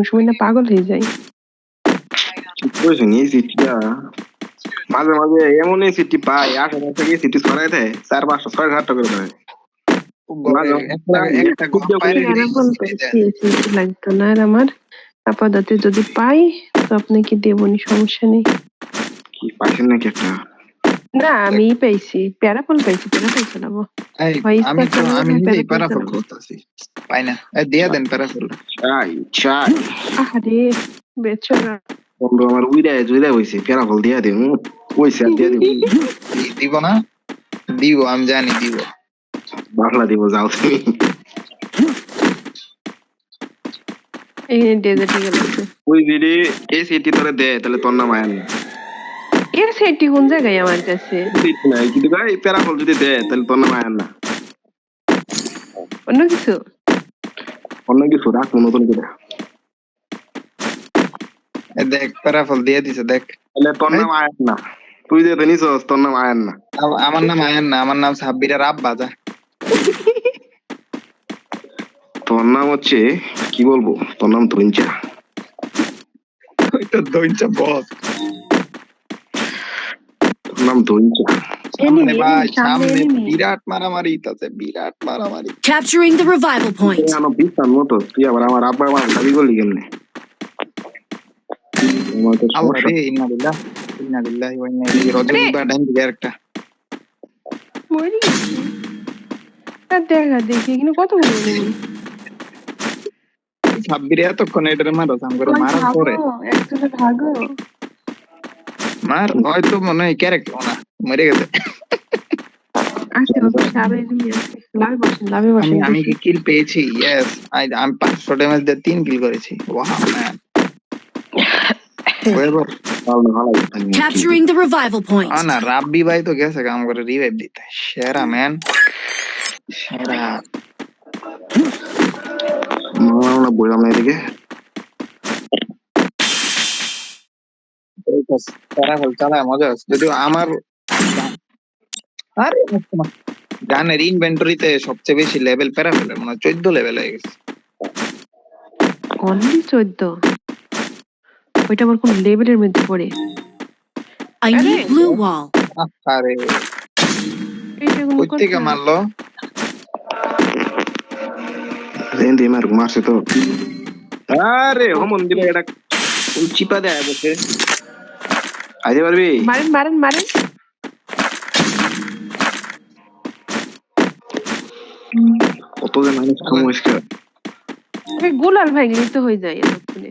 কোন সময় না পাগল হয়ে এই সিটটা মাঝে মাঝে এমন এই সিটটি পাই থেকে সিটটি ছড়াই দেয় চার পাঁচশো ছয় করে দেয়। লাগতো না আর আমার। আপাতত যদি পাই তো আপনাকে দেবনি সমস্যা নেই। কি পাইছেন নাকি একটা? না আমি প্যারাফল নিজেই প্যারাফল প্যারাফল করতেছি। পাই না দিয়া দেন প্যারাফল চাই চাই আরে বেচারা বন্ধু আমার উইরায় জুইরা হইছে ফেরাফল দিয়া দিয়া দিন দিব না দিব আমি জানি দিব বাংলা দিব যাও তুমি ওই যদি এই সিটটি তোরে দেয় তাহলে তোর নাম আয়ান না এর সেটি কোন জায়গায় আমার কাছে নাই কিন্তু ভাই ফেরাফল যদি দেয় তাহলে তোর নাম আয়ান না অন্য কিছু অন্য কিছু নতুন করে। দেখ প্যারাফল দিয়ে দিছে দেখ। তাহলে তোর নাম আয়ান না তুই যে নিছস তোর নাম আয়ান না আমার নাম আয়ান না আমার নাম সাব্বিরের আব্বা যা তোর নাম হচ্ছে কি বলব তোর নাম ধরিঞ্চা ওই তো বস। তোর নাম ধরিঞ্চা সামনে ভাই সামনে। বিরাট মারামারি হইতাছে বিরাট মারামারি Capturing the revival point. মতো তুই আবার আমার আব্বা আমার দাবি করলি কেমনে আমার তো আল্লাহ সমস্যা। রে ইন্না লিল্লাহ ইন্না লিল্লাহি ওয়া ইন্না ইলাইহি রাজিউন বা ডাইন একটা মরি আর দেখা দেখি এখানে কত বড় enemy। সাব্বিরে এতক্ষণ এটারে মারো সাম করে মারার পরে একজনে ভাগো মার হয়তো মনে হয় ক্যারেক্টার মরে গেছে। লাভে আমি কি কিল পেয়েছি? ইয়েস আমি পাঁচশো ড্যামেজ দিয়ে তিন কিল করেছি। Wow man Capturing the revival point. না রাব্বি ভাই তো গেছে কাম করে রিভাইভ দিতে। সেরা ম্যান সেরা। আমরা বললাম না এদিকে তারা হল চালায় মজা আছে। যদিও আমার আরে গানের ইনভেন্টরিতে সবচেয়ে বেশি লেভেল প্যারা ফেলে মানে চোদ্দ লেভেল হয়ে গেছে। অনলি চোদ্দ? ওইটা আমার কোন লেভেলের মধ্যে পড়ে? Ready? need blue wall. আরে। এটা কোনো কই থেকে কথা? মারলো? জেন মার মারছে তো। আরে হমন দিলে এটা চিপা দেয় বসে। আইতে পারবি? মারেন মারেন মারেন। যে মানুষ ওই গোলাল ভাই তো হয়ে যায় এতক্ষণে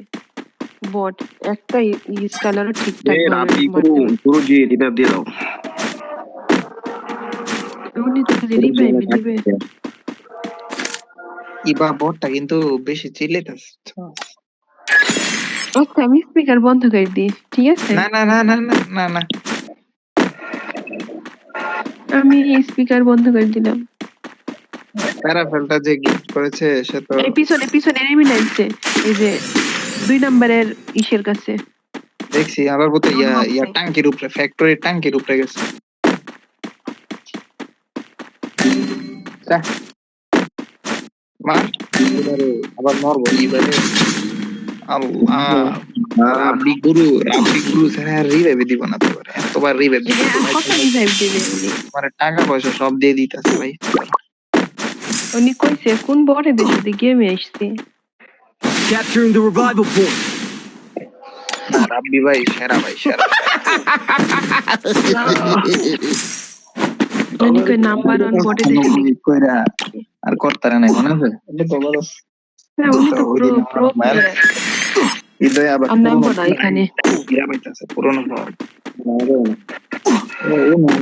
বট একটা স্কালারও ঠিকঠাক এ ভাবে রাতি মারতে পুরো পুরো জি এটা দিয়ে দাও। উনি তো খালি রিভাইভ দিবে ইবা বটটা কিন্তু বেশি চিল্লাইতেছে আচ্ছা আমি স্পিকার বন্ধ করে দিই ঠিক আছে? না না না না না না না। আমি স্পিকার বন্ধ করে দিলাম। প্যারাফেলটা যে গিফট করেছে সে তো এই পিছনে পিছনে এনিমি লাগছে এই যে দুই নাম্বারের ইসের কাছে। দেখছি আবার বোধহয় ইয়া ইয়া টাঙ্কির উপরে ফ্যাক্টরির টাঙ্কির উপরে গেছে। মার এবারে আবার মরবো এবারে আল্লাহ রাব্বি গুরু রাব্বি গুরু স্যার রিভাইভ দিব না। এতবার রিভাইভ এই যে আর কত রিভাইভ দিবে মানে টাকা পয়সা সব দিয়ে দিতেছে ভাই। উনি কইছে কোন বড়ে দেশে গেমে আসছে? Capturing the revival point. রাব্বি ভাই সেরা ভাই সেরা উনি কই নাম্বার ওয়ান বড়ে দেশে কইরা আর করতারে নাই মনে আছে? উনি তো প্রো প্রো হৃদয় আবার আর নামবো না এখানে। ইরা পাইতাছে পুরনো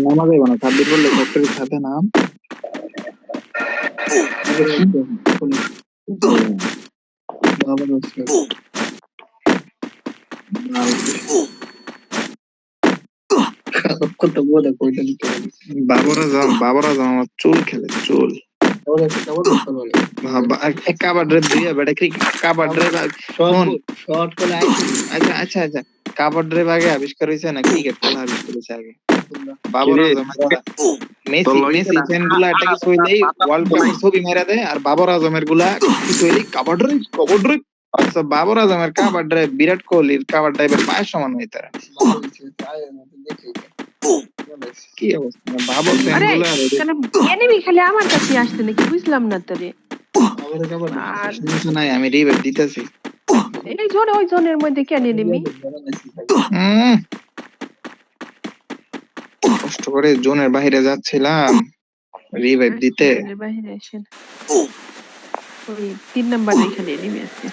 নামা যাবে না। সাব্বির বললে ফ্যাক্টরির সাথে নাম। বাবরা যাও বাবরা যাও আমার চুল খেলে চুল কাবাড্রে দিয়ে বেটা ক্রিকেট কাবাড্রে ফোন শর্ট করে আচ্ছা আচ্ছা আচ্ছা কাবাড্রে আগে আবিষ্কার হয়েছে না ক্রিকেট খেলা আবিষ্কার হয়েছে আগে বাবর আজম মেসি। মেসি ফ্যানগুলা একটা কিছু হইলেই ওয়ার্ল্ড কাপের ছবি মেরা দেয় আর বাবর আজমেরগুলা কিছু হইলেই বাবর আজমের কাবার ড্রাইভ বিরাট কোহলির কাবার ড্রাইভের পায়ের সমান হয়ে তারা কি অবস্থা? বাবর আরে ফ্যানগুলো আর ওদের কেন এনিমি খালি আমার কাছে আসছে নাকি? বুঝলাম না আমি রিভাইভ দিতেছি। এই জোন ওই জোনের মধ্যে কেন এনিমি। কষ্ট করে জোনের বাইরে যাচ্ছিলাম। রিভাইভ দিতে। বাইরে আসেন ওই তিন নাম্বার এখানে এনিমি আছে।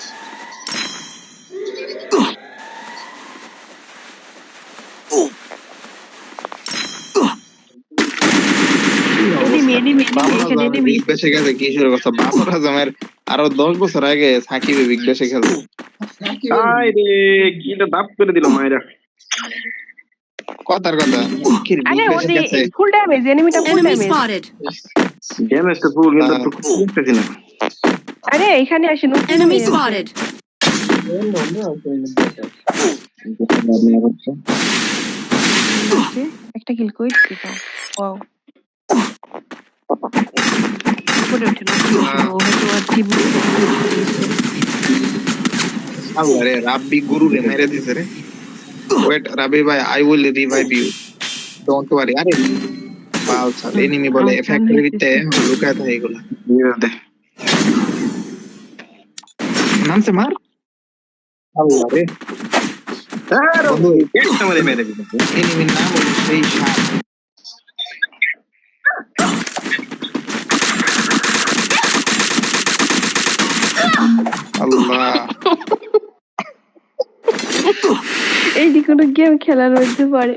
বেসে গেছে কিশোর কথা বাবর আজমের আরও দশ বছর আগে সাকিবে বিগ খেলতো রে কিটা দাপ করে দিল মায়েরা। কথার কথা। আরে গেছে। ফুল ড্যামেজ এনিমিটা ফুল ড্যামেজ spotted. ড্যামেজটা ফুল কিন্তু একটু বুঝতেছি না আরে এখানে আসেন Enemy spotted. একটা কিল কইছি তো। ওয়াও উপরে উঠে না ও হয়তো আর রাব্বি গুরু রে মেরে দিছে রে। ওয়েট রাবি ভাই I will revive you don't worry আরে পাল চাল এনিমি বলে ফ্যাক্টরি ভিতরে লুকায় থাকে এগুলা। দে। নামছে মার? আল্লাহ রে। এনিমির নাম হলো সেই সাপ। আল্লাহ। এইটি কোনো গেম খেলার মধ্যে পারে